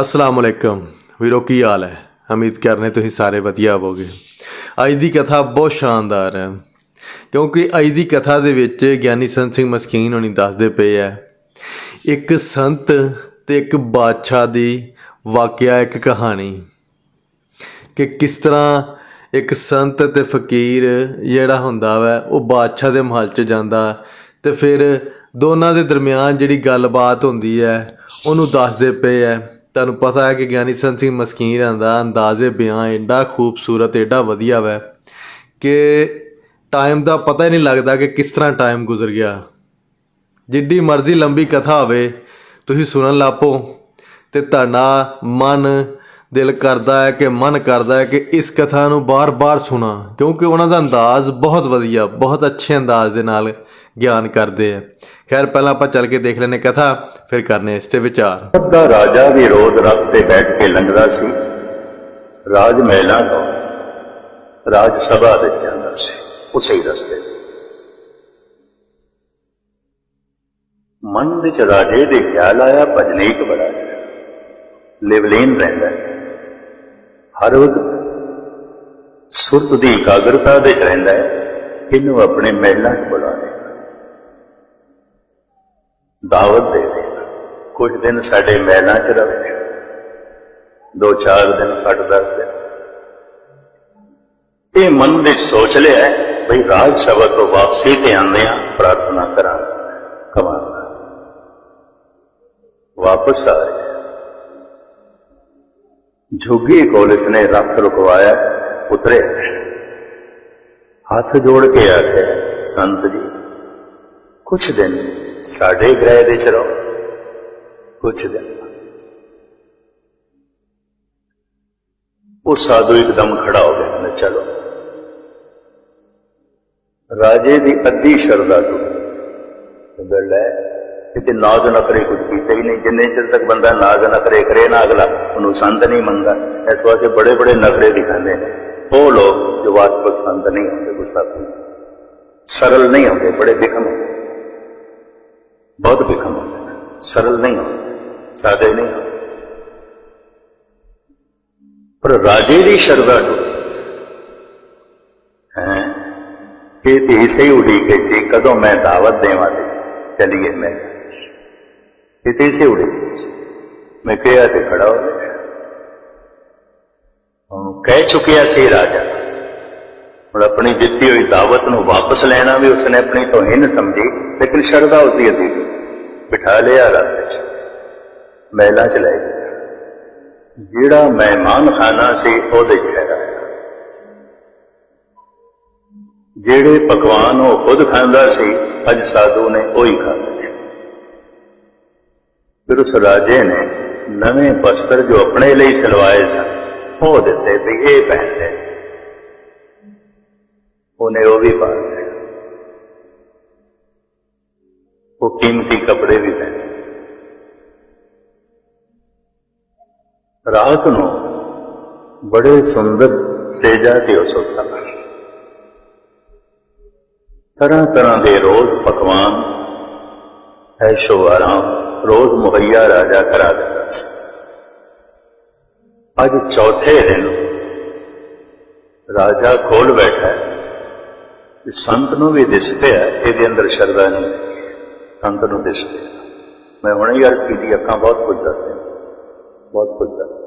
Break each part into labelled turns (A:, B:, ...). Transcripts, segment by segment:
A: ਅਸਲਾਮ ਅਲੈਕਮ। ਵੀਰੋ, ਕੀ ਹਾਲ ਹੈ? ਉਮੀਦ ਕਰਨੇ ਤੁਸੀਂ ਸਾਰੇ ਵਧੀਆ ਹੋਵੋਗੇ। ਅੱਜ ਦੀ ਕਥਾ ਬਹੁਤ ਸ਼ਾਨਦਾਰ ਹੈ। ਕਿਉਂਕਿ ਅੱਜ ਦੀ ਕਥਾ ਦੇ ਵਿੱਚ ਗਿਆਨੀ ਸੰਤ ਸਿੰਘ ਮਸਕੀਨ ਹੋਣੀ ਦੱਸਦੇ ਪਏ ਹੈ, ਇੱਕ ਸੰਤ ਤੇ ਇੱਕ ਬਾਦਸ਼ਾਹ ਦੀ ਵਾਕਿਆ ਇੱਕ ਕਹਾਣੀ ਕਿ ਕਿਸ ਤਰ੍ਹਾਂ ਇੱਕ ਸੰਤ ਤੇ ਫਕੀਰ ਜਿਹੜਾ ਹੁੰਦਾ ਵਾ, ਉਹ ਬਾਦਸ਼ਾਹ ਦੇ ਮਹੱਲ 'ਚ ਜਾਂਦਾ ਤੇ ਫਿਰ ਦੋਨਾਂ ਦੇ ਦਰਮਿਆਨ ਜਿਹੜੀ ਗੱਲਬਾਤ ਹੁੰਦੀ ਹੈ, ਉਹਨੂੰ ਦੱਸਦੇ ਪਏ ਹੈ। ਤੁਹਾਨੂੰ ਪਤਾ ਹੈ ਕਿ ਗਿਆਨੀ ਸੰਤ ਸਿੰਘ ਮਸਕੀਨ ਦਾ ਅੰਦਾਜ਼ੇ ਬਿਆਨ ਐਡਾ ਖੂਬਸੂਰਤ ਐਡਾ ਵਧੀਆ ਵੈ ਕਿ ਟਾਈਮ ਦਾ ਪਤਾ ਹੀ ਨਹੀਂ ਲੱਗਦਾ ਕਿ ਕਿਸ ਤਰ੍ਹਾਂ ਟਾਈਮ ਗੁਜ਼ਰ ਗਿਆ। ਜਿੱਡੀ ਮਰਜ਼ੀ ਲੰਬੀ ਕਥਾ ਹੋਵੇ, ਤੁਸੀਂ ਸੁਣਨ ਲੱਪੋ ਤੇ ਤੁਹਾਡਾ ਮਨ ਦਿਲ ਕਰਦਾ ਹੈ ਕਿ ਮਨ ਕਰਦਾ ਹੈ ਕਿ ਇਸ ਕਥਾ ਨੂੰ ਬਾਰ-ਬਾਰ ਸੁਣਾ, ਕਿਉਂਕਿ ਉਹਨਾਂ ਦਾ ਅੰਦਾਜ਼ ਬਹੁਤ ਵਧੀਆ, ਬਹੁਤ ਅੱਛੇ ਅੰਦਾਜ਼ ਦੇ ਨਾਲ ਗਿਆਨ ਕਰਦੇ ਆ। ਖੈਰ, ਪਹਿਲਾਂ ਆਪਾਂ ਚੱਲ ਕੇ ਦੇਖ ਲੈਨੇ ਕਥਾ, ਫਿਰ ਕਰਨੇ ਇਸ ਤੇ ਵਿਚਾਰ।
B: ਦਾ ਰਾਜਾ ਵੀ ਰੋਜ਼ ਰੱਥ ਤੇ ਬੈਠ ਕੇ ਲੰਘਦਾ ਸੀ। ਰਾਜ ਮਹਿਲਾਂ ਤੋਂ ਰਾਜ ਸਭਾ ਦੇ ਜਾਂਦਾ ਸੀ, ਉਸੇ ਹੀ ਰਸਤੇ ਤੇ। ਮਨ ਵਿੱਚ ਰਾਜੇ ਦੇ ਖਿਆਲ ਆਇਆ, ਭਜਨੀਕ ਬੜਾ ਲਿਵਲੀਨ ਰਹਿੰਦਾ ਹਰ ਵਕਤ ਸੁਰਤ ਦੀ ਇਕਾਗਰਤਾ ਦੇ ਰਹਿੰਦਾ ਹੈ। ਇਹਨੂੰ ਆਪਣੇ ਮਹਿਲਾਂ 'ਚ ਬੁਲਾ ਲੈ ਦਾਵਤ ਦੇ ਦੇ ਕੁਝ ਦਿਨ ਸਾਡੇ ਮਹਿਲਾਂ 'ਚ ਰਵੇ ਦੋ ਚਾਰ ਦਿਨ ਕੱਟ ਦਸ ਦਿਨ ਇਹ ਮਨ ਵਿੱਚ ਸੋਚ ਲਿਆ ਹੈ, ਬਈ ਰਾਜ ਸਭਾ ਤੋਂ ਵਾਪਸੀ ਤੇ ਆਉਂਦੇ ਆ ਪ੍ਰਾਰਥਨਾ ਕਰਾਂ ਕਮਾਂਗਾ ਵਾਪਸ ਆ ਰਿਹਾ ਝੁੱਗੀ ਕੋਲ ਇਸਨੇ ਰੱਖ ਰੁਕਵਾਇਆ ਉਤਰੇ ਹੱਥ ਜੋੜ ਕੇ ਆਖਿਆ ਸੰਤ ਜੀ ਕੁਛ ਦਿਨ ਸਾਡੇ ਗ੍ਰਹਿ ਦੇ ਚ ਰਹੋ ਕੁਛ ਦਿਨ ਉਹ ਸਾਧੂ ਇੱਕਦਮ ਖੜਾ ਹੋ ਗਿਆ। ਕਹਿੰਦਾ ਚਲੋ। ਰਾਜੇ ਦੀ ਅੱਧੀ ਸ਼ਰਧਾ ਤੋਂ ਲੈ, ਕਿਤੇ ਕਿ ਨਾਜ਼ ਨਖਰੇ ਕੁਝ ਕੀਤੇ ਹੀ ਨਹੀਂ। ਜਿੰਨੇ ਚਿਰ ਤੱਕ ਬੰਦਾ ਨਾਜ਼ ਨਖਰੇ ਕਰੇ ਨਾ ਅਗਲਾ, ਉਹਨੂੰ ਸੰਤ ਨਹੀਂ ਮੰਨਦਾ ਇਸ ਵਾਸਤੇ ਬੜੇ ਬੜੇ ਨਖਰੇ ਦਿਖਾਉਂਦੇ ਨੇ। ਉਹ ਲੋਕ ਜੋ ਵਾਸਤਵ ਸੰਤ ਨਹੀਂ ਹੁੰਦੇ, ਗੁਸਤਾਖੀ। ਸਰਲ ਨਹੀਂ ਹੁੰਦੇ, ਬੜੇ ਬਿਖਮ ਹੁੰਦੇ ਬਹੁਤ ਬਿਖਮ ਹੁੰਦੇ ਨੇ, ਸਰਲ ਨਹੀਂ ਹੁੰਦੇ ਸਾਦੇ ਨਹੀਂ ਹੁੰਦੇ ਪਰ ਰਾਜੇ ਦੀ ਸ਼ਰਧਾ ਤੋਂ ਹੈ ਕਿ ਤੇ ਇਸੇ ਉਡੀਕੇ ਸੀ ਕਦੋਂ ਮੈਂ ਦਾਵਤ ਦੇਵਾਂ ਤੇ ਚਲੀਏ ਮੈਂ ਕਿਤੇ ਇਸੇ ਉਡੀਕੇ ਸੀ ਮੈਂ ਕਿਹਾ ਤੇ ਖੜਾ ਹੋ ਗਿਆ ਉਹਨੂੰ ਕਹਿ ਚੁੱਕਿਆ ਸੀ ਰਾਜਾ ਹੁਣ ਆਪਣੀ ਦਿੱਤੀ ਹੋਈ ਦਾਵਤ ਨੂੰ ਵਾਪਸ ਲੈਣਾ ਵੀ ਉਸਨੇ ਆਪਣੀ ਤੋਹੀਨ ਸਮਝੀ ਲੇਕਿਨ ਸ਼ਰਧਾ ਉਸਦੀ ਅਧੀ ਬਿਠਾ ਲਿਆ ਰਾਤ ਵਿੱਚ। ਮਹਿਲਾ ਚ ਲੈ ਗਿਆ ਜਿਹੜਾ ਮਹਿਮਾਨ ਖਾਨਾ ਸੀ ਉਹਦੇ ਚ ਠਹਿਰਾਇਆ ਜਿਹੜੇ ਪਕਵਾਨ ਉਹ ਖੁਦ ਖਾਂਦਾ ਸੀ, ਅੱਜ ਸਾਧੂ ਨੇ ਉਹੀ ਖਾਧੇ ਫਿਰ ਉਸ ਰਾਜੇ ਨੇ ਨਵੇਂ ਵਸਤਰ ਜੋ ਆਪਣੇ ਲਈ ਸਿਲਵਾਏ ਸਨ, ਉਹ ਦਿੱਤੇ ਵੀ ਇਹ ਪਹਿਨ ਲੈ ਉਹਨੇ ਉਹ ਵੀ ਪਾ ਲਿਆ। ਉਹ ਕੀਮਤੀ ਕੱਪੜੇ ਵੀ ਪਹਿਨੇ। ਰਾਤ ਨੂੰ ਬੜੇ ਸੁੰਦਰ ਸੇਜਾ ਤੇ ਉਹ ਤਰ੍ਹਾਂ ਤਰ੍ਹਾਂ ਦੇ ਰੋਜ਼ ਪਕਵਾਨ, ਐਸ਼ੋ ਆਰਾਮ, ਰੋਜ਼ ਮੁਹੱਈਆ ਰਾਜਾ ਕਰਾ ਦਿੰਦਾ ਸੀ। ਅੱਜ ਚੌਥੇ ਦਿਨ ਰਾਜਾ ਖੋਲ ਬੈਠਾ ਸੰਤ ਨੂੰ ਵੀ ਦਿਸ ਪਿਆ ਇਹਦੇ ਅੰਦਰ ਸ਼ਰਧਾ ਨਹੀਂ। ਸੰਤ ਨੂੰ ਦਿਸਦੇ ਮੈਂ ਹੁਣੇ ਹੀ ਅਰਜ਼ ਕੀਤੀ ਅੱਖਾਂ ਬਹੁਤ ਕੁਝ ਦੱਸਦੇ ਬਹੁਤ ਕੁਝ ਦੱਸਦੇ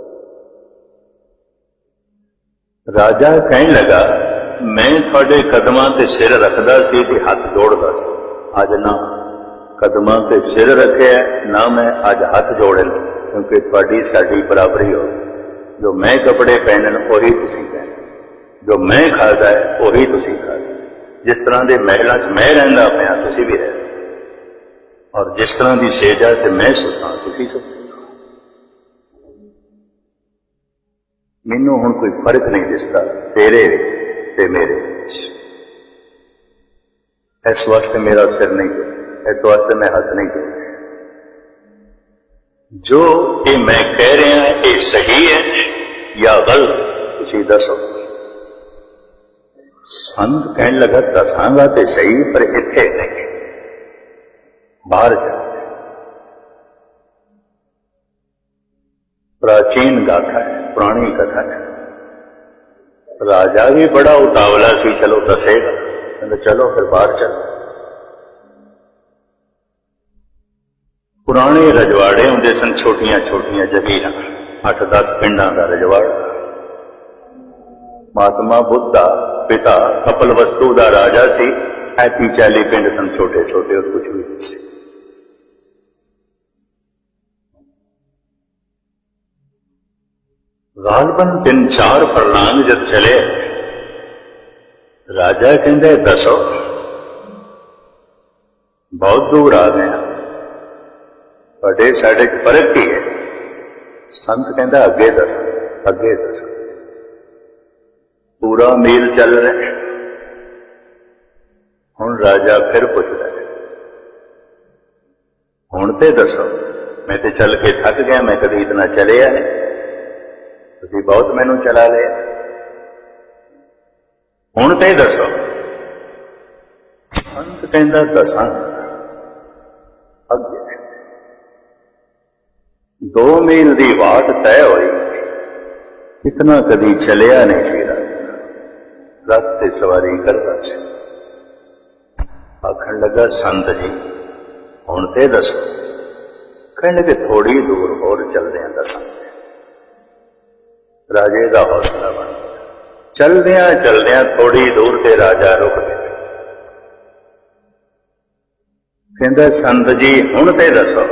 B: ਰਾਜਾ ਕਹਿਣ ਲੱਗਾ, ਮੈਂ ਤੁਹਾਡੇ ਕਦਮਾਂ ਤੇ ਸਿਰ ਰੱਖਦਾ ਸੀ ਤੇ ਹੱਥ ਜੋੜਦਾ ਸੀ। ਅੱਜ ਨਾ ਕਦਮਾਂ ਤੇ ਸਿਰ ਰੱਖਿਆ, ਨਾ ਮੈਂ ਅੱਜ ਹੱਥ ਜੋੜੇ ਕਿਉਂਕਿ ਤੁਹਾਡੀ ਸਾਡੀ ਬਰਾਬਰੀ ਹੋ ਜੋ ਮੈਂ ਕੱਪੜੇ ਪਹਿਨਣ, ਉਹੀ ਤੁਸੀਂ ਪਹਿਨ। ਜੋ ਮੈਂ ਖਾਦਾ ਹੈ, ਉਹੀ ਤੁਸੀਂ ਖਾਦੇ ਜਿਸ ਤਰ੍ਹਾਂ ਦੇ ਮਹਿਲਾਂ 'ਚ ਮੈਂ ਰਹਿੰਦਾ ਪਿਆ, ਤੁਸੀਂ ਵੀ ਰਹਿੰਦੇ ਔਰ ਜਿਸ ਤਰ੍ਹਾਂ ਦੀ ਸੇਜਾ ਤੇ ਮੈਂ ਸੁੱਤਾ ਤੁਸੀਂ ਸੁੱਤੇ ਮੈਨੂੰ ਹੁਣ ਕੋਈ ਫ਼ਰਕ ਨਹੀਂ ਦਿਸਦਾ ਤੇਰੇ ਵਿੱਚ ਤੇ ਮੇਰੇ ਵਿੱਚ ਇਸ ਵਾਸਤੇ ਮੇਰਾ ਸਿਰ ਨਹੀਂ ਹੈ ਇਸ ਵਾਸਤੇ ਮੈਂ ਹੱਥ ਨਹੀਂ ਕਰ ਜੋ ਇਹ ਮੈਂ ਕਹਿ ਰਿਹਾ ਇਹ ਸਹੀ ਹੈ ਜਾਂ ਗਲਤ ਤੁਸੀਂ ਦੱਸੋ ਸੰਤ ਕਹਿਣ ਲੱਗਾ ਦੱਸਾਂਗਾ ਤੇ ਸਹੀ ਪਰ ਇੱਥੇ ਨਹੀਂ ਬਾਹਰ ਜਾ ਪ੍ਰਾਚੀਨ ਗਾਥਾ ਹੈ, ਪੁਰਾਣੀ ਕਥਾ ਹੈ। ਰਾਜਾ ਵੀ ਬੜਾ ਉਤਾਵਲਾ ਸੀ, ਚਲੋ ਦੱਸੇਗਾ। ਕਹਿੰਦਾ, ਚਲੋ ਫਿਰ ਬਾਹਰ ਚੱਲੋ। ਪੁਰਾਣੇ ਰਜਵਾੜੇ ਹੁੰਦੇ ਸਨ ਛੋਟੀਆਂ ਛੋਟੀਆਂ ਜ਼ਮੀਨਾਂ 8-10 ਪਿੰਡਾਂ ਦਾ ਰਜਵਾੜਾ। ਮਹਾਤਮਾ ਬੁੱਧਾ ਪਿਤਾ ਕਪਲ ਵਸਤੂ ਦਾ ਰਾਜਾ ਸੀ। ਐਤੀ 40 ਪਿੰਡ ਸਨ ਛੋਟੇ ਛੋਟੇ ਉਹ ਕੁਝ ਵੀ ਨਹੀਂ ਸੀ ਗਾਲਬਨ ਤਿੰਨ ਚਾਰ ਫਰਲਾਂਗ ਜਦ ਚਲੇ ਰਾਜਾ ਕਹਿੰਦੇ ਦੱਸੋ ਬਹੁਤ ਦੂਰ ਆ ਗਏ ਹਾਂ। ਤੁਹਾਡੇ ਸਾਡੇ ਚ ਫ਼ਰਕ ਕੀ ਹੈ ਸੰਤ ਕਹਿੰਦਾ ਅੱਗੇ ਦੱਸੋ ਅੱਗੇ ਦੱਸੋ ਪੂਰਾ ਮੇਲ ਚੱਲ ਰਿਹਾ ਹੈ। ਹੁਣ ਰਾਜਾ ਫਿਰ ਪੁੱਛਦਾ ਹੈ, ਹੁਣ ਤੇ ਦੱਸੋ, ਮੈਂ ਤੇ ਚੱਲ ਕੇ ਥੱਕ ਗਿਆ, ਮੈਂ ਕਦੀ ਇਤਨਾ ਚਲਿਆ ਨਹੀਂ। ਤੁਸੀਂ ਬਹੁਤ ਮੈਨੂੰ ਚਲਾ ਲਿਆ ਹੁਣ ਤੇ ਦੱਸੋ। ਸੰਤ ਕਹਿੰਦਾ, ਦਸਾਂ। ਅੱਗੇ ਦੋ ਮੀਲ ਦੀ ਵਾਟ ਤੈਅ ਹੋਈ, ਇਤਨਾ ਕਦੀ ਚਲਿਆ ਨਹੀਂ ਸੀ ਰਾਜਾ ਰੱਥ ਤੇ ਸਵਾਰੀ ਕਰਦਾ ਸੀ। ਆਖਣ ਲੱਗਾ, ਸੰਤ ਜੀ, ਹੁਣ ਤੇ ਦੱਸੋ, ਕਹਿਣ ਲੱਗੇ ਥੋੜੀ ਦੂਰ ਹੋਰ ਚੱਲਦੇ ਆਂ ਦਸਾਂ ਰਾਜੇ ਦਾ ਹੌਸਲਾ ਬਣ ਗਿਆ। ਚੱਲਦਿਆਂ ਚਲਦਿਆਂ ਥੋੜੀ ਦੂਰ ਤੇ ਰਾਜਾ ਰੁਕ ਗਿਆ। ਕਹਿੰਦਾ, ਸੰਤ ਜੀ, ਹੁਣ ਤੇ ਦੱਸੋ।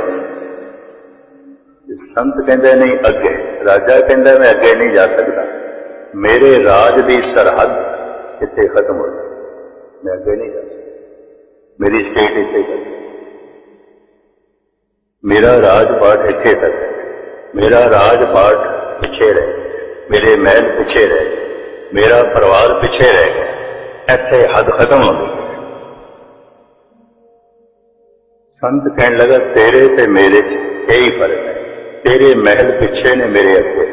B: ਸੰਤ ਕਹਿੰਦੇ, ਨਹੀਂ, ਅੱਗੇ। ਰਾਜਾ ਕਹਿੰਦਾ, ਮੈਂ ਅੱਗੇ ਨਹੀਂ ਜਾ ਸਕਦਾ। ਮੇਰੇ ਰਾਜ ਦੀ ਸਰਹੱਦ ਇੱਥੇ ਖਤਮ ਹੋ ਗਈ ਮੈਂ ਅੱਗੇ ਨਹੀਂ ਜਾ ਸਕਦਾ। ਮੇਰੀ ਸਟੇਟ ਇੱਥੇ ਖਤਮ ਮੇਰਾ ਰਾਜ ਪਾਠ ਇੱਥੇ ਤੱਕ ਹੈ। ਮੇਰਾ ਰਾਜ ਪਾਠ ਪਿੱਛੇ ਰਹਿ ਗਿਆ। ਮੇਰੇ ਮਹਿਲ ਪਿੱਛੇ ਰਹਿ ਗਏ। ਮੇਰਾ ਪਰਿਵਾਰ ਪਿੱਛੇ ਰਹਿ ਗਿਆ ਇੱਥੇ ਹੱਦ ਖਤਮ ਹੋ ਗਈ ਸੰਤ ਕਹਿਣ ਲੱਗਾ ਤੇਰੇ ਤੇ ਮੇਰੇ ਚ ਇਹ ਹੀ ਫ਼ਰਕ ਹੈ ਤੇਰੇ ਮਹਿਲ ਪਿੱਛੇ ਨੇ ਮੇਰੇ ਅੱਗੇ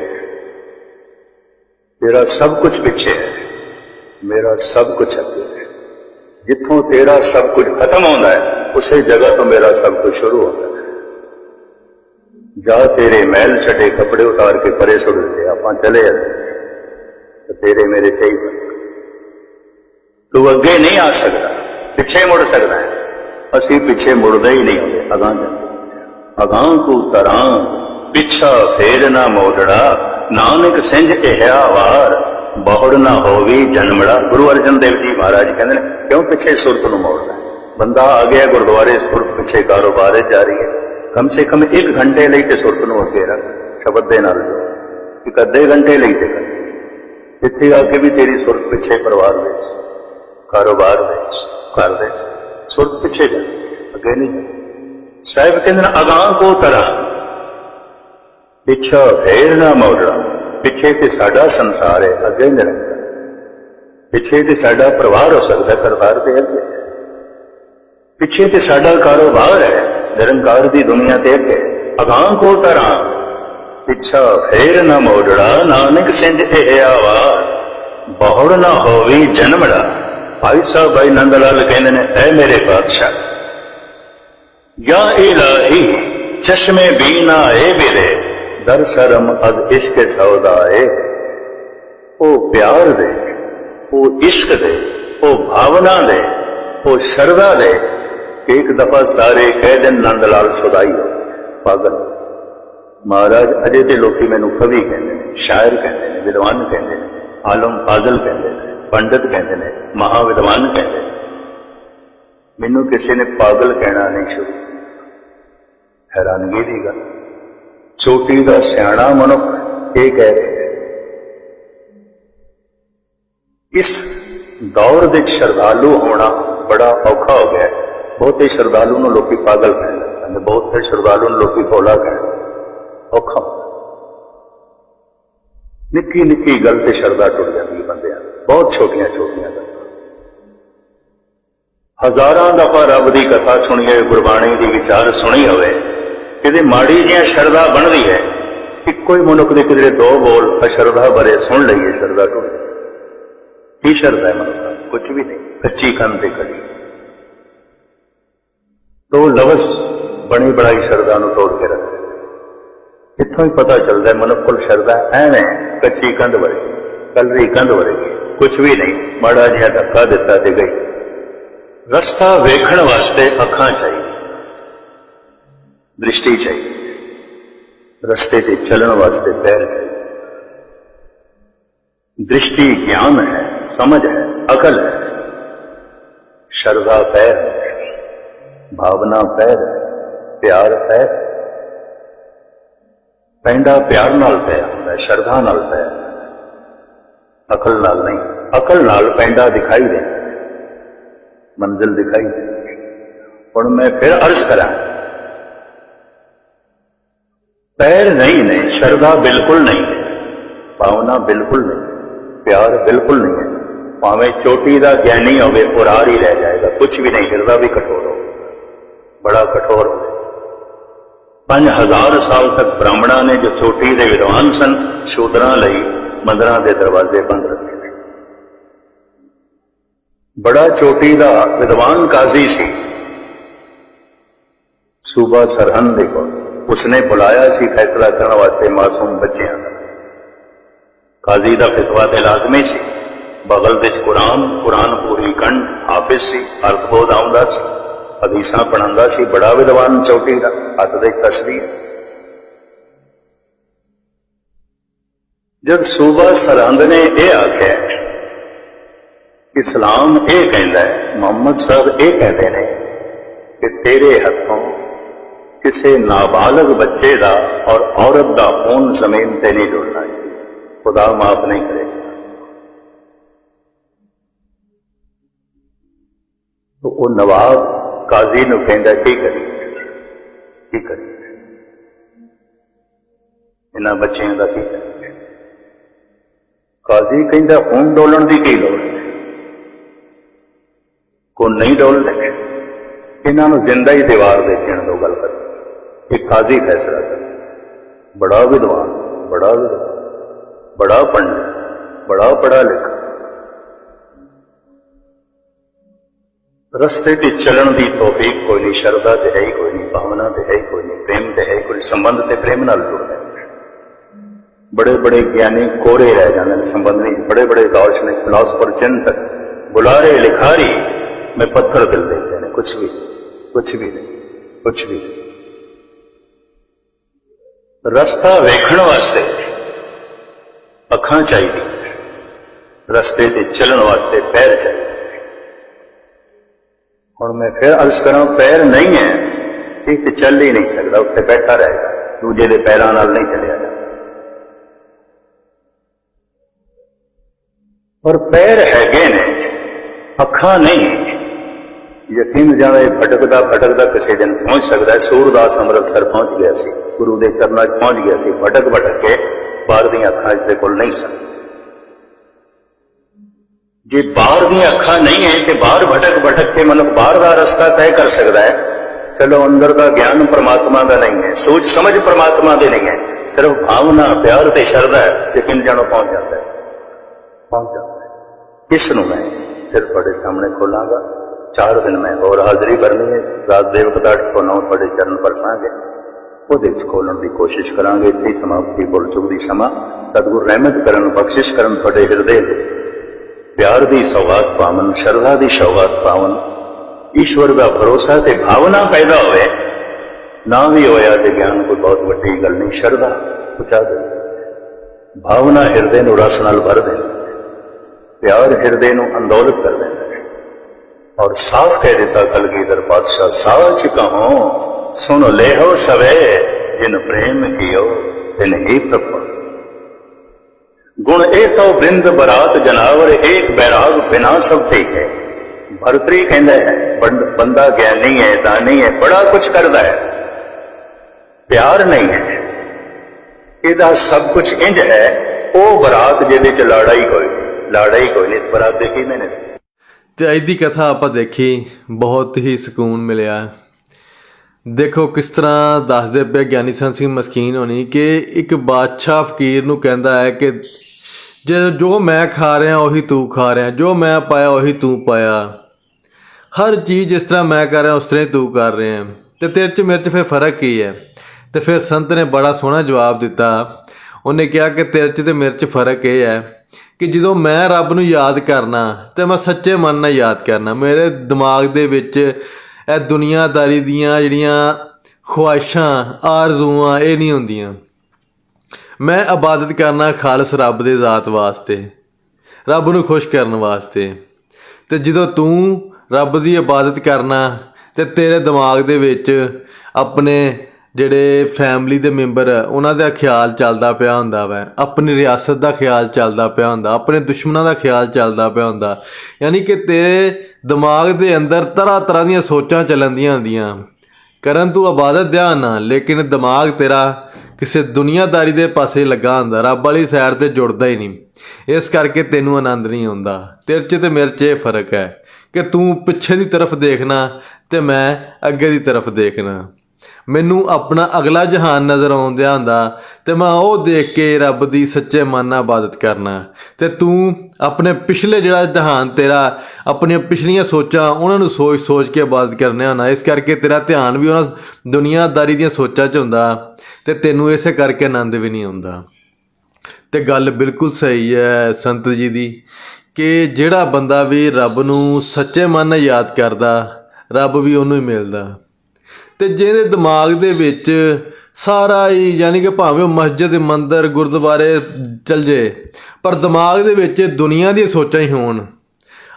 B: ਤੇਰਾ ਸਭ ਕੁਝ ਪਿੱਛੇ ਹੈ ਮੇਰਾ ਸਭ ਕੁਝ ਅੱਗੇ ਹੈ ਜਿੱਥੋਂ ਤੇਰਾ ਸਭ ਕੁਝ ਖਤਮ ਹੁੰਦਾ ਹੈ, ਉਸੇ ਜਗ੍ਹਾ ਤੋਂ ਮੇਰਾ ਸਭ ਕੁਝ ਸ਼ੁਰੂ ਹੁੰਦਾ ਹੈ। ਜਾ ਤੇਰੇ ਮਹਿਲ ਛੱਡੇ ਕੱਪੜੇ ਉਤਾਰ ਕੇ ਪਰੇ ਸੁੱਟ ਦਿੱਤੇ ਆਪਾਂ ਚਲੇ ਜਾਂਦੇ ਤੇਰੇ ਮੇਰੇ ਚਾਹੀਦੇ ਤੂੰ ਅੱਗੇ ਨਹੀਂ ਆ ਸਕਦਾ, ਪਿੱਛੇ ਮੁੜ ਸਕਦਾ ਹੈ। ਅਸੀਂ ਪਿੱਛੇ ਮੁੜਦੇ ਹੀ ਨਹੀਂ ਹੁੰਦੇ, ਅਗਾਂਹ ਜਾਂਦੇ ਅਗਾਂਹ ਤੂੰ ਤਰਾਂ, ਪਿੱਛਾ ਫੇਰ ਨਾ ਮੋੜੜਾ ਨਾਨਕ ਸਿੰਝ ਕਿਹਾ ਵਾਰ ਬਹੁੜ ਨਾ ਹੋਵੀ ਜਨਮੜਾ ਗੁਰੂ ਅਰਜਨ ਦੇਵ ਜੀ ਮਹਾਰਾਜ ਕਹਿੰਦੇ ਨੇ, ਕਿਉਂ ਪਿੱਛੇ ਸੁਰਤ ਨੂੰ ਮੋੜਦਾ ਬੰਦਾ ਆ ਗਿਆ ਗੁਰਦੁਆਰੇ, ਸੁਰਤ ਪਿੱਛੇ ਕਾਰੋਬਾਰ ਜਾ ਰਹੀ ਹੈ। ਕਮ ਸੇ ਕਮ 1 ਘੰਟੇ ਲਈ ਤੇ ਸੁਰਤ ਨੂੰ ਅੱਗੇ ਰੱਖ, ਸ਼ਬਦ ਦੇ ਨਾਲ ਇੱਕ ਅੱਧੇ ਘੰਟੇ ਲਈ ਤੇ ਕਰ। ਇੱਥੇ ਆ ਕੇ ਵੀ ਤੇਰੀ ਸੁਰਤ ਪਿੱਛੇ ਪਰਿਵਾਰ ਵਿੱਚ, ਕਾਰੋਬਾਰ ਵਿੱਚ, ਘਰ ਦੇ ਸੁਰਤ ਪਿੱਛੇ ਜਾ। ਅੱਗੇ ਨਹੀਂ। ਸਾਹਿਬ ਕਹਿੰਦੇ ਨੇ, ਅਗਾਂਹ ਕੋ ਤਰਾ। ਪਿੱਛਾ ਫੇਰ ਨਾ ਮੋੜਨਾ। ਪਿੱਛੇ ਤੇ ਸਾਡਾ ਸੰਸਾਰ ਹੈ, ਅੱਗੇ ਨਿਰੰਕਾਰ ਪਿੱਛੇ ਤੇ ਸਾਡਾ ਪਰਿਵਾਰ ਹੋ ਸਕਦਾ ਪਰਿਵਾਰ ਤੇ ਅੱਗੇ। ਪਿੱਛੇ ਤੇ ਸਾਡਾ ਕਾਰੋਬਾਰ ਹੈ, ਨਿਰੰਕਾਰ ਦੀ ਦੁਨੀਆ ਤੇ ਅੱਗੇ। ਅਗਾਂ ਕੋ ਤਰਾਂ, ਪਿੱਛਾ ਫੇਰ ਨਾ ਮੋੜੜਾ, ਨਾਨਕ ਸਿੰਧ ਇਹ ਆਵਾ। ਬਹੁੜ ਨਾ ਹੋਵੀ ਜਨਮੜਾ। ਭਾਈ ਸਾਹਿਬ, ਭਾਈ ਨੰਦ ਲਾਲ ਕਹਿੰਦੇ ਨੇ, ਐ ਮੇਰੇ ਬਾਦਸ਼ਾਹ ਯਾ ਇਲਾਹੀ, ਚਸ਼ਮੇ ਬੀਨਾ ਏ ਬਿਲੇ। ਦਰ ਸ਼ਰਮ ਅਦ ਇਸ਼ਕ ਸੌਦਾਏ ਉਹ ਪਿਆਰ ਦੇ, ਉਹ ਇਸ਼ਕ ਦੇ, ਉਹ ਭਾਵਨਾ ਦੇ, ਉਹ ਸ਼ਰਧਾ ਦੇ। ਇੱਕ ਦਫਾ ਸਾਰੇ ਕਹਿ ਦੇਣ ਨੰਦ ਲਾਲ ਸਦਾਈ ਪਾਗਲ, ਮਹਾਰਾਜ ਅਜੇ ਤੇ ਲੋਕੀ ਮੈਨੂੰ ਕਵੀ ਕਹਿੰਦੇ ਨੇ, ਸ਼ਾਇਰ ਕਹਿੰਦੇ ਨੇ, ਵਿਦਵਾਨ ਕਹਿੰਦੇ ਨੇ, ਆਲਮ ਪਾਗਲ ਕਹਿੰਦੇ ਨੇ, ਪੰਡਤ ਕਹਿੰਦੇ ਨੇ ਮਹਾ ਵਿਦਵਾਨ ਕਹਿੰਦੇ ਨੇ। ਮੈਨੂੰ ਕਿਸੇ ਨੇ ਪਾਗਲ ਕਹਿਣਾ ਨਹੀਂ ਸ਼ੁਰੂ ਹੈਰਾਨਗੀ ਦੀ ਗੱਲ। ਛੋਟੀ ਦਾ ਸਿਆਣਾ ਮਨੁੱਖ ਇਹ ਕਹਿ ਰਿਹਾ ਇਸ ਦੌਰ ਦੇ ਸ਼ਰਧਾਲੂ ਹੋਣਾ ਬੜਾ ਔਖਾ ਹੋ ਗਿਆ ਬਹੁਤੇ ਸ਼ਰਧਾਲੂ ਨੂੰ ਲੋਕੀ ਪਾਗਲ ਕਹਿੰਦੇ ਨੇ ਬਹੁਤੇ ਸ਼ਰਧਾਲੂ ਨੂੰ ਲੋਕੀ ਭੋਲਾ ਕਹਿੰਦੇ ਔਖਾ। ਨਿੱਕੀ ਨਿੱਕੀ ਗੱਲ ਤੇ ਸ਼ਰਧਾ ਟੁੱਟ ਜਾਂਦੀ ਹੈ ਬੰਦਿਆਂ ਬਹੁਤ ਛੋਟੀਆਂ ਛੋਟੀਆਂ ਗੱਲਾਂ। ਹਜ਼ਾਰਾਂ ਦਫਾ ਰੱਬ ਦੀ ਕਥਾ ਸੁਣੀਏ, ਗੁਰਬਾਣੀ ਦੀ ਵਿਚਾਰ ਸੁਣੀ ਹੋਵੇ। ਕਿਤੇ ਮਾੜੀ ਜਿਹੀ ਸ਼ਰਧਾ ਬਣਦੀ ਹੈ। ਇੱਕੋ ਹੀ ਮਨੁੱਖ ਦੇ ਕਿਧਰੇ ਦੋ ਬੋਲ ਅਸ਼ਰਧਾ ਬਾਰੇ ਸੁਣ ਲਈਏ, ਸ਼ਰਧਾ ਟੁੱਟ ਕੀ ਸ਼ਰਧਾ ਹੈ ਮਨੁੱਖ ਕੁਝ ਵੀ ਨਹੀਂ, ਕੱਚੀ ਕੰਨ ਤੇ ਕੜੀ ਤੋ ਲਵਸ ਬਣੀ ਬੜਾਈ ਸ਼ਰਧਾ ਨੂੰ ਤੋੜ ਕੇ ਰੱਖਦੇ ਇੱਥੋਂ ਹੀ ਪਤਾ ਚੱਲਦਾ ਮਨੁੱਖ ਕੋਲ ਸ਼ਰਧਾ ਐਵੇਂ ਕੱਚੀ ਕੰਧ ਵਰਗੀ, ਕਲਰੀ ਕੰਧ ਵਰਗੀ। ਕੁਝ ਵੀ ਨਹੀਂ, ਮਾੜਾ ਜਿਹਾ ਧੱਕਾ ਦਿੱਤਾ ਤੇ ਗਈ। ਰਸਤਾ ਵੇਖਣ ਵਾਸਤੇ ਅੱਖਾਂ ਚਾਹੀਦੀ ਦ੍ਰਿਸ਼ਟੀ ਚਾਹੀਦੀ ਰਸਤੇ ਤੇ ਚੱਲਣ ਵਾਸਤੇ ਪੈਰ ਚਾਹੀਦੇ ਦ੍ਰਿਸ਼ਟੀ ਗਿਆਨ ਹੈ ਸਮਝ ਹੈ ਅਕਲ ਹੈ ਸ਼ਰਧਾ ਪੈਰ ਹੈ ਭਾਵਨਾ ਪੈਰ ਹੈ ਪਿਆਰ ਪੈਰ ਹੈ ਪੈਂਡਾ ਪਿਆਰ ਨਾਲ ਪਿਆ ਹੁੰਦਾ ਹੈ ਸ਼ਰਧਾ ਨਾਲ ਪਿਆ ਅਕਲ ਨਾਲ ਨਹੀਂ ਅਕਲ ਨਾਲ ਪੈਂਡਾ ਦਿਖਾਈ ਦੇ ਮੰਜ਼ਿਲ ਦਿਖਾਈ ਦੇ ਹੁਣ ਮੈਂ ਫਿਰ ਅਰਜ਼ ਕਰਾਂ ਪੈਰ ਨਹੀਂ ਨੇ ਸ਼ਰਧਾ ਬਿਲਕੁਲ ਨਹੀਂ ਹੈ ਭਾਵਨਾ ਬਿਲਕੁਲ ਨਹੀਂ ਪਿਆਰ ਬਿਲਕੁਲ ਨਹੀਂ ਹੈ ਭਾਵੇਂ ਚੋਟੀ ਦਾ ਗਿਆਨੀ ਹੋਵੇ ਪੁਰਾਰ ਹੀ ਰਹਿ ਜਾਏਗਾ ਕੁਝ ਵੀ ਨਹੀਂ ਹਿਰਦਾ ਵੀ ਕਠੋਰ ਹੋ ਬੜਾ ਕਠੋਰ ਹੋਵੇ 5000 ਸਾਲ ਤੱਕ ਬ੍ਰਾਹਮਣਾਂ ਨੇ ਜੋ ਚੋਟੀ ਦੇ ਵਿਦਵਾਨ ਸਨ ਸ਼ੂਦਰਾਂ ਲਈ ਮੰਦਰਾਂ ਦੇ ਦਰਵਾਜ਼ੇ ਬੰਦ ਰੱਖੇ ਬੜਾ ਚੋਟੀ ਦਾ ਵਿਦਵਾਨ ਕਾਜ਼ੀ ਸੀ ਸੂਬਾ ਸਰਹੰਦ ਦੇ ਕੋਲ ਉਸਨੇ ਬੁਲਾਇਆ ਸੀ ਫੈਸਲਾ ਕਰਨ ਵਾਸਤੇ ਮਾਸੂਮ ਬੱਚਿਆਂ ਦਾ। ਕਾਜ਼ੀ ਦਾ ਫਤਵਾ ਤੇ ਲਾਜ਼ਮੀ ਸੀ। ਬਗਲ ਵਿੱਚ ਕੁਰਾਨ ਕੁਰਾਨ ਪੂਰੀ ਕੰਡ ਹਾਫਿਜ਼ ਸੀ, ਅਰਥ ਬੋਧ ਆਉਂਦਾ ਸੀ। ਹਦੀਸਾਂ ਪੜਾਉਂਦਾ ਸੀ, ਬੜਾ ਵਿਦਵਾਨ ਚੌਟੀ ਦਾ, ਹੱਥ ਦੇ ਕਸਦੀ ਜਦ ਸੂਬਾ ਸਰਹੰਦ ਨੇ ਇਹ ਆਖਿਆ, ਇਸਲਾਮ ਇਹ ਕਹਿੰਦਾ ਹੈ, ਮੁਹੰਮਦ ਸਾਹਿਬ ਇਹ ਕਹਿੰਦੇ ਨੇ ਕਿ ਤੇਰੇ ਹੱਥੋਂ ਕਿਸੇ ਨਾਬਾਲਗ ਬੱਚੇ ਦਾ ਔਰ ਔਰਤ ਦਾ ਖੂਨ ਜ਼ਮੀਨ ਤੇ ਨਹੀਂ ਡੋਲਣਾ ਖੁਦਾ ਮਾਫ ਨਹੀਂ ਕਰੇਗਾ ਤੋ ਉਹ ਨਵਾਬ ਕਾਜ਼ੀ ਨੂੰ ਕਹਿੰਦਾ, ਕੀ ਕਰੀ ਕੀ ਕਰੀ ਇਹਨਾਂ ਬੱਚਿਆਂ ਦਾ ਕੀ ਕਰੀ ਕਾਜ਼ੀ ਕਹਿੰਦਾ, ਖੂਨ ਡੋਲਣ ਦੀ ਕੀ ਲੋੜ ਹੈ? ਕੋ ਨਹੀਂ ਡੋਲ ਲਗੇ ਇਹਨਾਂ ਨੂੰ ਜ਼ਿੰਦਾ ਹੀ ਦੀਵਾਰ ਦੇ ਚਿਣ ਦੋ ਗੱਲ ਕਰ ਇਹ ਕਾਜ਼ੀ ਫੈਸਲਾ ਕਰ ਬੜਾ ਵਿਦਵਾਨ ਬੜਾ ਵਿਦਵਾਨ ਬੜਾ ਪੰਡਿਤ ਬੜਾ ਪੜਾ ਲਿਖਾ ਰਸਤੇ ਤੇ ਚੱਲਣ ਦੀ ਤੋਫੀਕ ਕੋਈ ਨਹੀਂ ਸ਼ਰਧਾ ਤੇ ਹੈ ਹੀ ਕੋਈ ਨਹੀਂ ਭਾਵਨਾ ਤੇ ਹੈ ਹੀ ਕੋਈ ਨਹੀਂ ਪ੍ਰੇਮ ਤੇ ਹੈ ਹੀ ਕੋਈ ਸੰਬੰਧ ਤੇ ਪ੍ਰੇਮ ਨਾਲ ਜੁੜਦਾ ਹੈ ਬੜੇ ਬੜੇ ਗਿਆਨੀ ਕੋਰੇ ਰਹਿ ਜਾਂਦੇ ਨੇ ਸੰਬੰਧ ਨਹੀਂ ਬੜੇ ਬੜੇ ਦਾਰਸ਼ਨਿਕ ਫਿਲਾਸਫਰ ਚਿੰਤਕ ਬੁਲਾਰੇ ਲਿਖਾਰੀ ਮੈਂ ਪੱਥਰ ਦਿਲ ਦੇਖਦੇ ਨੇ ਕੁਝ ਰਸਤਾ ਵੇਖਣ ਵਾਸਤੇ। ਅੱਖਾਂ ਚਾਹੀਦੀ ਰਸਤੇ ਤੇ ਚੱਲਣ ਵਾਸਤੇ ਪੈਰ ਚਾਹੀਦੇ ਹੁਣ ਮੈਂ ਫਿਰ ਅਰਜ਼ ਕਰਾਂ, ਪੈਰ ਨਹੀਂ ਹੈ, ਇਹ ਤੇ ਚੱਲ ਹੀ ਨਹੀਂ ਸਕਦਾ, ਉੱਥੇ ਬੈਠਾ ਰਹੇਗਾ। ਦੂਜੇ ਦੇ ਪੈਰਾਂ ਨਾਲ ਨਹੀਂ ਚੱਲਿਆ ਜਾਂਦਾ। ਪਰ ਪੈਰ ਹੈਗੇ ਨੇ, ਅੱਖਾਂ ਨਹੀਂ ਯਕੀਨ ਜਾਵੇ, ਭਟਕਦਾ ਭਟਕਦਾ ਕਿਸੇ ਦਿਨ ਪਹੁੰਚ ਸਕਦਾ ਹੈ। ਸੂਰਦਾਸ ਅੰਮ੍ਰਿਤਸਰ ਪਹੁੰਚ ਗਿਆ ਸੀ। ਗੁਰੂ ਦੇ ਚਰਨਾਂ 'ਚ ਪਹੁੰਚ ਗਿਆ ਸੀ। ਭਟਕ ਭਟਕ ਕੇ ਬਾਹਰ ਦੀਆਂ ਅੱਖਾਂ ਇਸ ਦੇ ਕੋਲ ਨਹੀਂ ਸਨ। ਜੇ ਬਾਹਰ ਦੀਆਂ ਅੱਖਾਂ ਨਹੀਂ ਹੈ, ਤੇ ਬਾਹਰ ਭਟਕ ਭਟਕ ਕੇ ਮਨੁੱਖ ਬਾਹਰ ਦਾ ਰਸਤਾ ਤੈਅ ਕਰ ਸਕਦਾ ਹੈ। ਚਲੋ, ਅੰਦਰ ਦਾ ਗਿਆਨ ਪ੍ਰਮਾਤਮਾ ਦਾ ਨਹੀਂ ਹੈ। ਸੋਚ ਸਮਝ ਪ੍ਰਮਾਤਮਾ ਦੀ ਨਹੀਂ ਹੈ। ਸਿਰਫ ਭਾਵਨਾ, ਪਿਆਰ ਤੇ ਸ਼ਰਧਾ ਹੈ ਯਕੀਨ ਜਾਣੋ ਪਹੁੰਚ ਜਾਂਦਾ ਹੈ। ਪਹੁੰਚ ਜਾਂਦਾ ਹੈ। ਇਸ ਨੂੰ ਮੈਂ ਫਿਰ ਤੁਹਾਡੇ ਸਾਹਮਣੇ ਖੋਲਾਂਗਾ? ਚਾਰ ਦਿਨ ਮੈਂ ਹੋਰ ਹਾਜ਼ਰੀ ਕਰਨੀ ਹੈ। ਰਾਤ ਦੇਵ ਕਦਾਟ ਤੋਂ ਨੌ ਤੁਹਾਡੇ ਚਰਨ ਪਰਸਾਂਗੇ। ਉਹਦੇ ਵਿੱਚ ਖੋਲਣ ਦੀ ਕੋਸ਼ਿਸ਼ ਕਰਾਂਗੇ। ਇੱਥੇ ਸਮਾਪਤੀ ਬੁਲ ਚੁਗਦੀ ਸਮਾਂ। ਸਤਿਗੁਰ ਰਹਿਮਤ ਕਰਨ ਬਖਸ਼ਿਸ਼ ਕਰਨ ਤੁਹਾਡੇ ਹਿਰਦੇ ਦੇ ਪਿਆਰ ਦੀ ਸੌਗਾਤ ਪਾਵਨ, ਸ਼ਰਧਾ ਦੀ ਸੌਗਾਤ ਪਾਵਨ। ਈਸ਼ਵਰ ਦਾ ਭਰੋਸਾ ਤੇ ਭਾਵਨਾ ਪੈਦਾ ਹੋਵੇ। ਨਾ ਵੀ ਹੋਇਆ ਤੇ ਗਿਆਨ ਕੋਈ ਬਹੁਤ ਵੱਡੀ ਗੱਲ ਨਹੀਂ। ਸ਼ਰਧਾ, ਪਹੁੰਚਾ ਦੇ ਭਾਵਨਾ ਹਿਰਦੇ ਨੂੰ ਰਸ ਨਾਲ ਭਰ ਦੇ ਪਿਆਰ ਹਿਰਦੇ ਨੂੰ ਅੰਦੋਲਤ ਕਰ ਦਿੰਦਾ ਹੈ ਔਰ ਸਾਫ਼ ਕਹਿ ਦਿੱਤਾ ਕਲਗੀਧਰ ਪਾਤਸ਼ਾਹ ਸਾਚ ਕਹੋ ਸੁਨ ਲੈਹੋ ਸਵੇ, ਜਿਨ ਪ੍ਰੇਮ ਕੀਓ, ਤਿਨ ਹੀ ਪ੍ਰਪਾ ਗੁਣ ਇਹ ਤੋ ਬ੍ਰਿੰਦ ਬਰਾਤ ਜਨਾਵਰ, ਏਕ ਬੈਰਾਗ ਬਿਨਾ ਸਭ ਠੀਕ ਹੈ ਭਰਤਰੀ ਕਹਿੰਦਾ ਹੈ, ਬੰਦ- ਬੰਦਾ ਗਿਆਨੀ ਹੈ ਦਾਨੀ ਹੈ, ਬੜਾ ਕੁਝ ਕਰਦਾ ਹੈ। ਪਿਆਰ ਨਹੀਂ ਹੈ। ਇਹਦਾ ਸਭ ਕੁਝ ਇੰਜ ਹੈ, ਉਹ ਬਰਾਤ ਜਿਹਦੇ ਚ ਲਾੜਾ ਹੀ ਕੋਈ ਲਾੜਾ ਹੀ ਕੋਈ ਨਹੀਂ, ਇਸ ਬਰਾਤ ਦੇ ਕੀ ਮੈਨੇ?
A: ਤੇ ਅੱਜ ਦੀ ਕਥਾ ਆਪਾਂ ਦੇਖੀ, ਬਹੁਤ ਹੀ ਸਕੂਨ ਮਿਲਿਆ। ਦੇਖੋ ਕਿਸ ਤਰ੍ਹਾਂ ਦੱਸਦੇ ਪਏ ਗਿਆਨੀ ਸੰਤ ਸਿੰਘ ਮਸਕੀਨ ਹੋਣੀ ਕਿ ਇੱਕ ਬਾਦਸ਼ਾਹ ਫਕੀਰ ਨੂੰ ਕਹਿੰਦਾ ਹੈ ਕਿ ਜੇ ਜੋ ਮੈਂ ਖਾ ਰਿਹਾ, ਉਹੀ ਤੂੰ ਖਾ ਰਿਹਾ, ਜੋ ਮੈਂ ਪਾਇਆ, ਉਹੀ ਤੂੰ ਪਾਇਆ। ਹਰ ਚੀਜ਼ ਜਿਸ ਤਰ੍ਹਾਂ ਮੈਂ ਕਰ ਰਿਹਾ, ਉਸ ਤਰ੍ਹਾਂ ਹੀ ਤੂੰ ਕਰ ਰਿਹਾ ਤੇ ਤੇਰੇ ਚ ਮੇਰੇ ਚ ਫਿਰ ਫ਼ਰਕ ਕੀ ਹੈ? ਤੇ ਫਿਰ ਸੰਤ ਨੇ ਬੜਾ ਸੋਹਣਾ ਜਵਾਬ ਦਿੱਤਾ। ਉਹਨੇ ਕਿਹਾ ਕਿ ਤੇਰੇ 'ਚ ਤੇ ਮੇਰੇ 'ਚ ਫ਼ਰਕ ਇਹ ਹੈ ਕਿ ਜਦੋਂ ਮੈਂ ਰੱਬ ਨੂੰ ਯਾਦ ਕਰਨਾ ਤੇ ਮੈਂ ਸੱਚੇ ਮਨ ਨਾਲ ਯਾਦ ਕਰਨਾ, ਮੇਰੇ ਦਿਮਾਗ ਦੇ ਵਿੱਚ ਇਹ ਦੁਨੀਆਦਾਰੀ ਦੀਆਂ ਜਿਹੜੀਆਂ ਖੁਆਇਸ਼ਾਂ, ਆਰਜ਼ੂਆਂ, ਇਹ ਨਹੀਂ ਹੁੰਦੀਆਂ। ਮੈਂ ਇਬਾਦਤ ਕਰਨਾ ਖਾਲਸ ਰੱਬ ਦੇ ਜ਼ਾਤ ਵਾਸਤੇ, ਰੱਬ ਨੂੰ ਖੁਸ਼ ਕਰਨ ਵਾਸਤੇ। ਤੇ ਜਦੋਂ ਤੂੰ ਰੱਬ ਦੀ ਇਬਾਦਤ ਕਰਨਾ ਤੇ ਤੇਰੇ ਦਿਮਾਗ ਦੇ ਵਿੱਚ ਆਪਣੇ ਜਿਹੜੇ ਫੈਮਿਲੀ ਦੇ ਮੈਂਬਰ ਆ, ਉਹਨਾਂ ਦਾ ਖਿਆਲ ਚੱਲਦਾ ਪਿਆ ਹੁੰਦਾ ਵੈ। ਆਪਣੀ ਰਿਆਸਤ ਦਾ ਖਿਆਲ ਚੱਲਦਾ ਪਿਆ ਹੁੰਦਾ ਆਪਣੇ ਦੁਸ਼ਮਣਾਂ ਦਾ ਖਿਆਲ ਚੱਲਦਾ ਪਿਆ ਹੁੰਦਾ। ਯਾਨੀ ਕਿ ਤੇਰੇ ਦਿਮਾਗ ਦੇ ਅੰਦਰ ਤਰ੍ਹਾਂ ਤਰ੍ਹਾਂ ਦੀਆਂ ਸੋਚਾਂ ਚੱਲਣਦੀਆਂ ਹੁੰਦੀਆਂ। ਕਰਨ ਤੂੰ ਇਬਾਦਤ ਧਿਆਨ ਨਾਲ ਲੇਕਿਨ ਦਿਮਾਗ ਤੇਰਾ ਕਿਸੇ ਦੁਨੀਆਦਾਰੀ ਦੇ ਪਾਸੇ ਲੱਗਾ ਹੁੰਦਾ ਰੱਬ ਵਾਲੀ ਸਾਈਡ ਤੇ ਜੁੜਦਾ ਹੀ ਨਹੀਂ। ਇਸ ਕਰਕੇ ਤੈਨੂੰ ਆਨੰਦ ਨਹੀਂ ਆਉਂਦਾ। ਤੇਰੇ 'ਚ ਤੇ ਮੇਰੇ 'ਚ ਇਹ ਫ਼ਰਕ ਹੈ ਕਿ ਤੂੰ ਪਿੱਛੇ ਦੀ ਤਰਫ ਦੇਖਣਾ ਤੇ ਮੈਂ ਅੱਗੇ ਦੀ ਤਰਫ ਦੇਖਣਾ। ਮੈਨੂੰ ਆਪਣਾ ਅਗਲਾ ਜਹਾਨ ਨਜ਼ਰ ਆਉਂਦਿਆ ਹੁੰਦਾ ਤੇ ਮੈਂ ਉਹ ਦੇਖ ਕੇ ਰੱਬ ਦੀ ਸੱਚੇ ਮਨ ਨਾਲ ਇਬਾਦਤ ਕਰਨਾ। ਤੇ ਤੂੰ ਆਪਣੇ ਪਿਛਲੇ ਜਿਹੜਾ ਜਹਾਨ ਤੇਰਾ, ਆਪਣੀਆਂ ਪਿਛਲੀਆਂ ਸੋਚਾਂ, ਉਹਨਾਂ ਨੂੰ ਸੋਚ ਸੋਚ ਕੇ ਇਬਾਦਤ ਕਰਨੇ ਹੋਣਾ ਇਸ ਕਰਕੇ ਤੇਰਾ ਧਿਆਨ ਵੀ ਉਹਨਾਂ ਦੁਨੀਆਦਾਰੀ ਦੀਆਂ ਸੋਚਾਂ 'ਚ ਹੁੰਦਾ ਤੇ ਤੈਨੂੰ ਇਸੇ ਕਰਕੇ ਆਨੰਦ ਵੀ ਨਹੀਂ ਆਉਂਦਾ। ਤੇ ਗੱਲ ਬਿਲਕੁਲ ਸਹੀ ਹੈ ਸੰਤ ਜੀ ਦੀ ਕਿ ਜਿਹੜਾ ਬੰਦਾ ਵੀ ਰੱਬ ਨੂੰ ਸੱਚੇ ਮਨ ਨਾਲ ਯਾਦ ਕਰਦਾ, ਰੱਬ ਵੀ ਉਹਨੂੰ ਹੀ ਮਿਲਦਾ। ਤੇ ਜਿਹਦੇ ਦਿਮਾਗ ਦੇ ਵਿੱਚ ਸਾਰਾ ਹੀ ਯਾਨੀ ਕਿ ਭਾਵੇਂ ਉਹ ਮਸਜਿਦ, ਮੰਦਰ, ਗੁਰਦੁਆਰੇ ਚਲ ਜੇ, ਪਰ ਦਿਮਾਗ ਦੇ ਵਿੱਚ ਦੁਨੀਆ ਦੀਆਂ ਸੋਚਾਂ ਹੀ ਹੋਣ।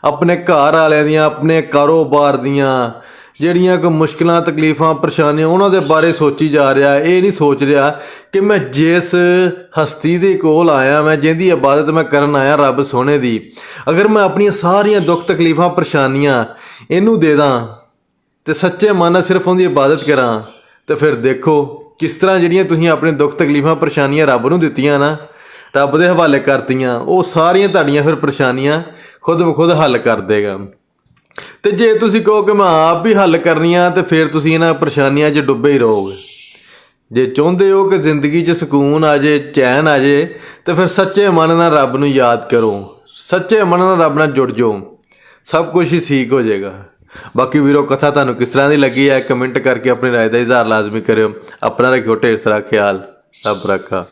A: ਆਪਣੇ ਘਰ ਵਾਲਿਆਂ ਦੀਆਂ, ਆਪਣੇ ਕਾਰੋਬਾਰ ਦੀਆਂ, ਜਿਹੜੀਆਂ ਕੋ ਮੁਸ਼ਕਲਾਂ, ਤਕਲੀਫਾਂ, ਪਰੇਸ਼ਾਨੀਆਂ, ਉਹਨਾਂ ਦੇ ਬਾਰੇ ਸੋਚੀ ਜਾ ਰਿਹਾ, ਇਹ ਨਹੀਂ ਸੋਚ ਰਿਹਾ ਕਿ ਮੈਂ ਜਿਸ ਹਸਤੀ ਦੇ ਕੋਲ ਆਇਆ, ਮੈਂ ਜਿਹਦੀ ਇਬਾਦਤ ਮੈਂ ਕਰਨ ਆਇਆ ਰੱਬ ਸੋਹਣੇ ਦੀ, ਅਗਰ ਮੈਂ ਆਪਣੀਆਂ ਸਾਰੀਆਂ ਦੁੱਖ, ਤਕਲੀਫਾਂ, ਪਰੇਸ਼ਾਨੀਆਂ ਇਹਨੂੰ ਦੇ ਦਾਂ ਤੇ ਸੱਚੇ ਮਨ ਨਾਲ ਸਿਰਫ ਉਹਦੀ ਇਬਾਦਤ ਕਰਾਂ। ਤੇ ਫਿਰ ਦੇਖੋ ਕਿਸ ਤਰ੍ਹਾਂ ਜਿਹੜੀਆਂ ਤੁਸੀਂ ਆਪਣੇ ਦੁੱਖ, ਤਕਲੀਫਾਂ, ਪਰੇਸ਼ਾਨੀਆਂ ਰੱਬ ਨੂੰ ਦਿੱਤੀਆਂ ਨਾ, ਰੱਬ ਦੇ ਹਵਾਲੇ ਕਰਤੀਆਂ, ਉਹ ਸਾਰੀਆਂ ਤੁਹਾਡੀਆਂ ਫਿਰ ਪਰੇਸ਼ਾਨੀਆਂ ਖੁਦ ਬਖੁਦ ਹੱਲ ਕਰ ਦੇਗਾ। ਤੇ ਜੇ ਤੁਸੀਂ ਕਹੋ ਕਿ ਮੈਂ ਆਪ ਵੀ ਹੱਲ ਕਰਨੀਆਂ, ਤੇ ਫਿਰ ਤੁਸੀਂ ਇਹਨਾਂ ਪਰੇਸ਼ਾਨੀਆਂ 'ਚ ਡੁੱਬੇ ਹੀ ਰਹੋਗੇ। ਜੇ ਚਾਹੁੰਦੇ ਹੋ ਕਿ ਜ਼ਿੰਦਗੀ 'ਚ ਸਕੂਨ ਆ ਜੇ, ਚੈਨ ਆ ਜੇ, ਤੇ ਫਿਰ ਸੱਚੇ ਮਨ ਨਾਲ ਰੱਬ ਨੂੰ ਯਾਦ ਕਰੋ। ਸੱਚੇ ਮਨ ਨਾਲ ਰੱਬ ਨਾਲ ਜੁੜ ਜਾਓ। ਸਭ ਕੁਝ ਹੀ ਠੀਕ ਹੋ ਜਾਏਗਾ। ਬਾਕੀ ਵੀਰੋ, ਕਥਾ ਤੁਹਾਨੂੰ ਕਿਸ ਤਰ੍ਹਾਂ ਦੀ ਲੱਗੀ ਹੈ? ਕਮੈਂਟ ਕਰਕੇ ਆਪਣੀ ਰਾਏ ਦਾ ਇਜ਼ਹਾਰ ਲਾਜ਼ਮੀ ਕਰਿਓ। ਆਪਣਾ ਰੱਖਿਓ ਢੇਰ ਸਾਰਾ ਖਿਆਲ। ਰੱਬ ਰੱਖਾ।